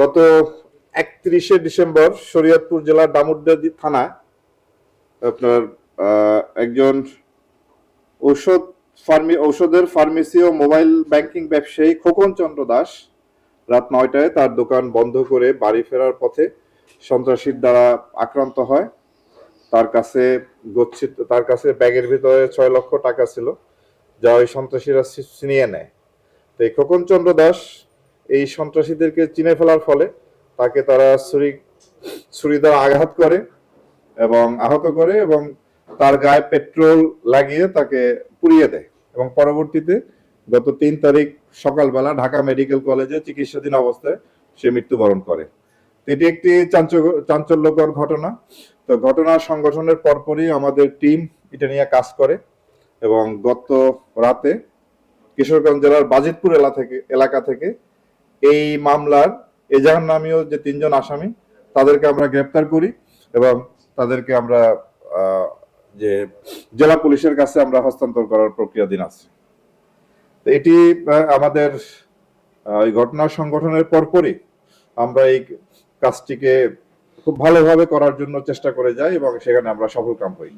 গত একত্রিশে ডিসেম্বর শরীয়তপুর জেলার দামুদ্দি থানা, আপনার একজন ঔষধ ফার্মি, ঔষধের ফার্মেসি ও মোবাইল ব্যাংকিং ব্যবসায়ী খোকন চন্দ্র দাস রাত নয়টায় তার দোকান বন্ধ করে বাড়ি ফেরার পথে সন্ত্রাসীর দ্বারা আক্রান্ত হয়। তার কাছে গচ্ছিত, তার কাছে ব্যাগের ভিতরে ছয় লক্ষ টাকা ছিল, যা ওই সন্ত্রাসীরা ছিনিয়ে নেয়। তো এই খোকন চন্দ্র দাস এই সন্ত্রাসীদেরকে চিনে ফেলার ফলে তাকে তারা ছুরি ছুরি দ্বারা আঘাত করে এবং আহত করে এবং তার গায়ে পেট্রোল লাগিয়ে তাকে পুড়িয়ে দেয়। এবং পরবর্তীতে গত তিন তারিখ সকালবেলা ঢাকা মেডিকেল কলেজে চিকিৎসাধীন অবস্থায় সে মৃত্যুবরণ করে। এটি একটি চাঞ্চ- চাঞ্চল্যকর ঘটনা। তো ঘটনা সংগঠনের পরপরই আমাদের টিম এটা নিয়ে কাজ করে এবং গত রাতে কিশোরগঞ্জ জেলার বাজিতপুর এলাকা থেকে এলাকা থেকে এই মামলার এজাহার নামীয় যে তিনজন আসামি, তাদেরকে আমরা গ্রেপ্তার করি এবং তাদেরকে আমরা যে জেলা পুলিশের কাছে আমরা হস্তান্তর করার প্রক্রিয়াধীন আছে। তো এটি আমাদের এই ঘটনা সংগঠনের পরপরই আমরা এই কাজটিকে খুব ভালোভাবে করার জন্য চেষ্টা করে যাই এবং সেখানে আমরা সফল কাম হই।